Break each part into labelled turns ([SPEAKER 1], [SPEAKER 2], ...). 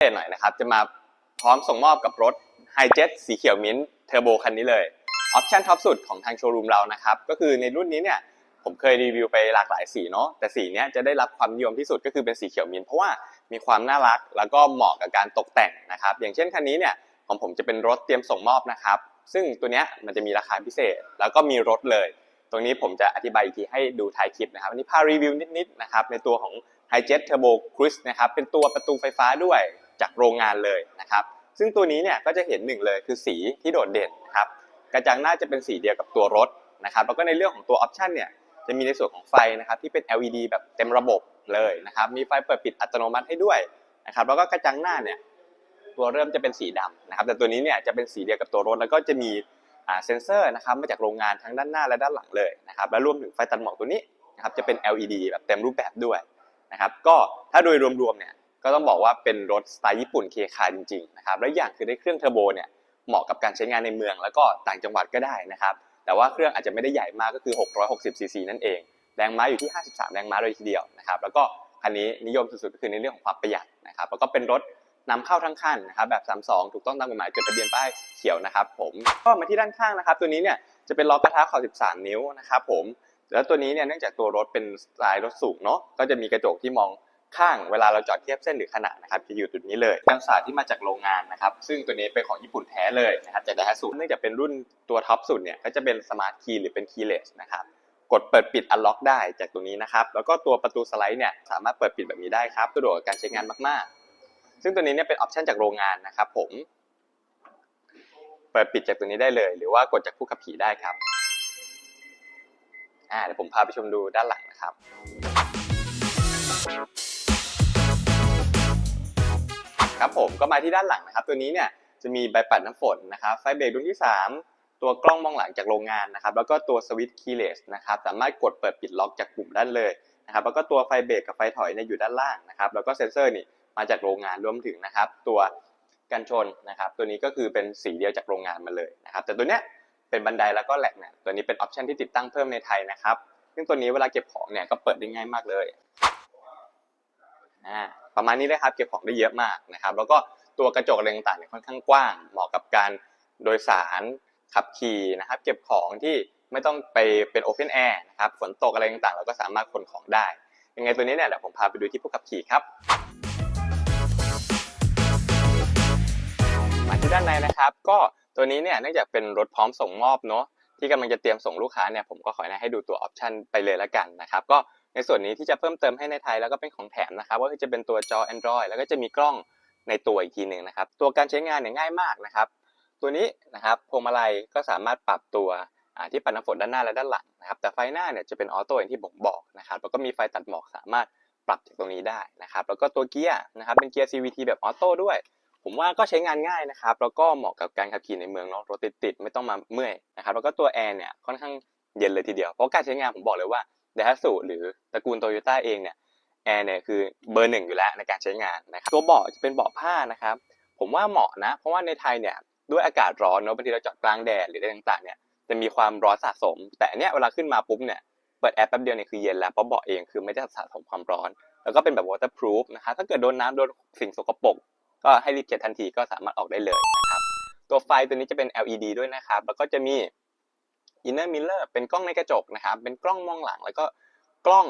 [SPEAKER 1] เศษหน่อยนะครับ จะมาพร้อมส่งมอบกับรถ h i j e t สีเขียวมิ้นท์เทอร์โบคันนี้เลยออปชันท็อปสุดของทางโชว์รูมเรานะครับ ก็คือในรุ่นนี้เนี่ยผมเคยรีวิวไปหลากหลายสีเนาะแต่สีเนี้ยจะได้รับความนิยมที่สุดก็คือเป็นสีเขียวมิ้นท์เพราะว่ามีความน่ารัก แล้วก็เหมาะกับการตกแต่งนะครับ อย่างเช่นคันนี้เนี่ยของผมจะเป็นรถเตรียมส่งมอบนะครับ ซึ่งตัวเนี้ยมันจะมีราคาพิเศษ แล้วก็มีรถเลย ตรงนี้ผมจะอธิบายอีกทีให้ดูท้ายคลิปนะครับอันนี้พารีวิวนิดๆนะครับในตัวของ h i j e t Turbo Cruise นะครับเป็นตัวประตูไฟฟ้าด้วย จากโรงงานเลยนะครับ ซึ่งตัวนี้เนี่ยก็จะเห็นหนึ่งเลยคือสีที่โดดเด่นนะครับกระจังหน้าจะเป็นสีเดียวกับตัวรถนะครับแล้วก็ในเรื่องของตัวออปชันเนี่ยจะมีในส่วนของไฟนะครับที่เป็น LED แบบเต็มระบบเลยนะครับมีไฟเปิดปิดอัตโนมัติให้ด้วยนะครับแล้วก็กระจังหน้าเนี่ยตัวเริ่มจะเป็นสีดำนะครับแต่ตัวนี้เนี่ยจะเป็นสีเดียวกับตัวรถแล้วก็จะมีเซ็นเซอร์นะครับมาจากโรงงานทั้งด้านหน้าและด้านหลังเลยนะครับและรวมถึงไฟตัดหมอกตัวนี้นะครับจะเป็น LED แบบเต็มรูปแบบด้วยนะครับก็ถ้าโดยรวมๆเนี่ย ก็ต้องบอกว่าเป็นรถสไตล์ญี่ปุ่นเคคาจริงๆนะครับและอย่างคือได้เครื่องเทอร์โบเนี่ยเหมาะกับการใช้งานในเมืองแล้วก็ต่างจังหวัดก็ได้นะครับแต่ว่าเครื่องอาจจะไม่ได้ใหญ่มากก็คือ 660 ซีซีนั่นเอง แรงม้าอยู่ที่ 53 แรงม้าเลยทีเดียวนะครับแล้วก็คันนี้นิยมสุดๆก็คือในเรื่องของความประหยัดนะครับแล้วก็เป็นรถนำเข้าทั้งคันนะครับแบบ 32 ถูกต้องตามกฎหมายจดทะเบียนป้ายเขียวนะครับผมก็มาที่ด้านข้างนะครับ ตัวนี้เนี่ยจะเป็นล้อกระทะขอบ13 นิ้วนะครับผมแล้วตัวนี้เนี่ยเนื่องจากตัวรถเป็นสไตล์รถสูงเนาะก็จะมีกระจกที่มอง ข้างเวลาเราจอดเทียบเส้นหรือขนาดนะครับจะอยู่จุดนี้เลยกันศาสตร์ที่มาจากโรงงานนะครับซึ่งตัวนี้เป็นของญี่ปุ่นแท้เลยนะครับจากไดฮัตสุเนื่องจากเป็นรุ่นตัวท็อปสุดเนี่ยก็จะเป็นสมาร์ทคีย์หรือเป็นคีย์เลสนะครับกดเปิดปิดอันล็อกได้จากตรงนี้นะครับแล้วก็ตัวประตูสไลด์เนี่ยสามารถเปิดปิดแบบนี้ได้ครับสะดวกกับการใช้งานมากๆ ซึ่งตัวนี้เนี่ยเป็นออปชันจากโรงงานนะครับผมเปิดปิดจากตัวนี้ได้เลย หรือว่ากดจากผู้ขับขี่ได้ครับอ่าเดี๋ยวผมพาไปชมดูด้านหลังนะครับ ครับผมก็มาที่ด้านหลังนะครับ ตัวนี้เนี่ยจะมีใบปัดน้ำฝนนะครับไฟเบรกดวงที่ 3 ตัวกล้องมองหลังจากโรงงานนะครับ แล้วก็ตัวสวิตช์คีย์เลสนะครับสามารถกดเปิดปิดล็อกจากปุ่มด้านเลยนะครับแล้วก็ตัวไฟเบรกกับไฟถอยเนี่ยอยู่ด้านล่างนะครับแล้วก็เซ็นเซอร์นี่มาจากโรงงานรวมถึงนะครับ ตัวกันชนนะครับ ตัวนี้ก็คือเป็นสีเดียวจากโรงงานมาเลยนะครับ แต่ตัวเนี้ยเป็นบันไดแล้วก็แหลกเนี่ยตัวนี้เป็นออปชันที่ติดตั้งเพิ่มในไทยนะครับซึ่งตัวนี้เวลาเก็บของเนี่ยก็เปิดได้ง่ายมากเลยอ่า ประมาณนี้เลยครับเก็บของได้เยอะมากนะครับ แล้วก็ตัวกระจกอะไรต่างๆเนี่ยค่อนข้างกว้าง เหมาะกับการโดยสารขับขี่นะครับ เก็บของที่ไม่ต้องไปเป็นโอเพนแอร์นะครับฝนตกอะไรต่างๆ เราก็สามารถขนของได้ ยังไงตัวนี้เนี่ยเดี๋ยวผมพาไปดูที่ผู้ขับขี่ครับ มาที่ด้านในนะครับ ก็ตัวนี้เนี่ยเนื่องจากเป็นรถพร้อมส่งมอบเนาะที่กำลังจะเตรียมส่งลูกค้าเนี่ยผมก็ขอแนะให้ดูตัวออปชันไปเลยละกันนะครับ ก็ ในส่วนนี้ที่จะเพิ่มเติมให้ในไทยแล้วก็เป็นของแถมนะครับก็คือจะเป็นตัวจอ Android แล้วก็จะมีกล้องในตัวอีกทีหนึ่งนะครับ ตัวการใช้งานเนี่ยง่ายมากนะครับ ตัวนี้นะครับพวงมาลัยก็สามารถปรับตัวที่ปัดน้ำฝนด้านหน้าและด้านหลังนะครับ แต่ไฟหน้าเนี่ยจะเป็นออโต้อย่างที่ผมบอกนะครับ แล้วก็มีไฟตัดหมอกสามารถปรับจากตรงนี้ได้นะครับ แล้วก็ตัวเกียร์นะครับเป็นเกียร์ CVT แบบออโต้ด้วย ผมว่าก็ใช้งานง่ายนะครับ แล้วก็เหมาะกับการขับขี่ในเมืองเนาะรถติดๆไม่ต้องมาเมื่อยนะครับ แล้วก็ตัวแอร์เนี่ยค่อนข้างเย็นเลยทีเดียว เพราะการใช้งานผมบอกเลยว่า เดฮัตสุหรือตระกูลโตโยต้าเองเนี่ยแอร์เนี่ยคือเบอร์หนึ่งอยู่แล้วในการใช้งานนะครับตัวเบาะจะเป็นเบาะผ้านะครับ ผมว่าเหมาะนะ เพราะว่าในไทยเนี่ยด้วยอากาศร้อนเนาะบางทีเราจอดกลางแดดหรืออะไรต่างๆเนี่ยจะมีความร้อนสะสม แต่อันเนี้ยเวลาขึ้นมาปุ๊บเนี่ยเปิดแอร์แป๊บเดียวเนี่ยคือเย็นแล้วเพราะเบาะเองคือไม่ได้สะสมความร้อน แล้วก็เป็นแบบ waterproof นะครับถ้าเกิดโดนน้ำโดนสิ่งสกปรกก็ให้รีบเช็ดทันทีก็สามารถออกได้เลยนะครับตัวไฟตัวนี้จะเป็น LED ด้วยนะครับแล้วก็จะมี inner mirror เป็นกล้องในกระจกนะครับ เป็นกล้องมองหลัง แล้วก็กล้อง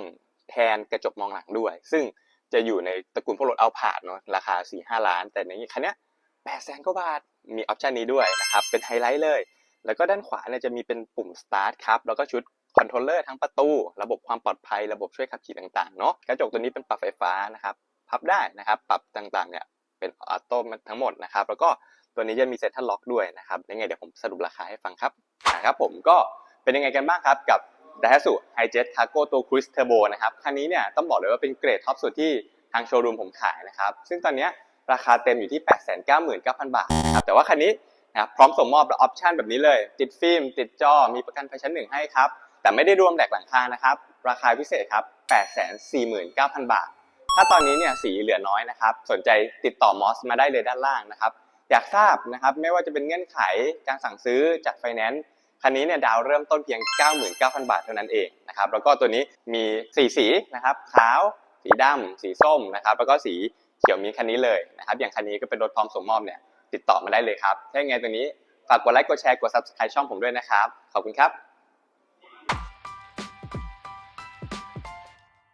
[SPEAKER 1] แทนกระจกมองหลังด้วย ซึ่งจะอยู่ในตระกูลพวกรถเอาผาดเนาะราคา 4-5 ล้าน แต่ในคันเนี้ย8แสนกว่าบาท มีออปชันนี้ด้วยนะครับ เป็นไฮไลท์เลย แล้วก็ด้านขวาเนี่ยจะมีเป็นปุ่ม start ครับ แล้วก็ชุดคอนโทรลเลอร์ทั้งประตู ระบบความปลอดภัย ระบบช่วยขับขี่ต่างๆ เนาะ กระจกตัวนี้เป็นปรับไฟฟ้านะครับ พับได้นะครับ ปรับต่างๆ เนี่ย เป็นออโต้ทั้งหมดนะครับ แล้วก็ ตัวนี้จะมีเซ็นทรัลล็อกด้วยนะครับยังไงเดี๋ยวผมสรุปราคาให้ฟังครับนะครับผมก็เป็นยังไงกันบ้างครับกับ d a i h a t s u Hi-Jet Cargo ตัว Cruise Turbo นะครับคันนี้เนี่ยต้องบอกเลยว่าเป็นเกรดท็อปสุดที่ทางโชว์รูมผมขายนะครับซึ่งตอนนี้ราคาเต็มอยู่ที่ 899,000 บาทนะครับแต่ว่าคันนี้นะครับพร้อมส่งมอบและออปชันแบบนี้เลย ติดฟิล์ม ติดจอ มีประกันภัยชั้นหนึ่งให้ครับ แต่ไม่ได้รวมแดกหลังคานะครับ ราคาพิเศษครับ 849,000 บาท ถ้าตอนนี้เนี่ยสีเหลือน้อยนะครับ สนใจติดต่อมอสมาได้เลยด้านล่างนะครับ อยากทราบนะครับไม่ว่าจะเป็นเงื่อนไขการสั่งซื้อจากไฟแนนซ์คันนี้เนี่ยดาวเริ่มต้นเพียง 99,000 บาทเท่านั้นเองนะครับแล้วก็ตัวนี้มีสีสีนะครับขาว สีดำสีส้มนะครับแล้วก็สีเขียวขียวมีคันนี้เลยนะครับอย่างคันนี้ก็เป็นรถพร้อมส่งมอบเนี่ยติดต่อมาได้เลยครับถ้าอย่างไงตัวนี้ฝากกดไลค์กดแชร์กด subscribe ช่องผมด้วยนะครับ ขอบคุณครับ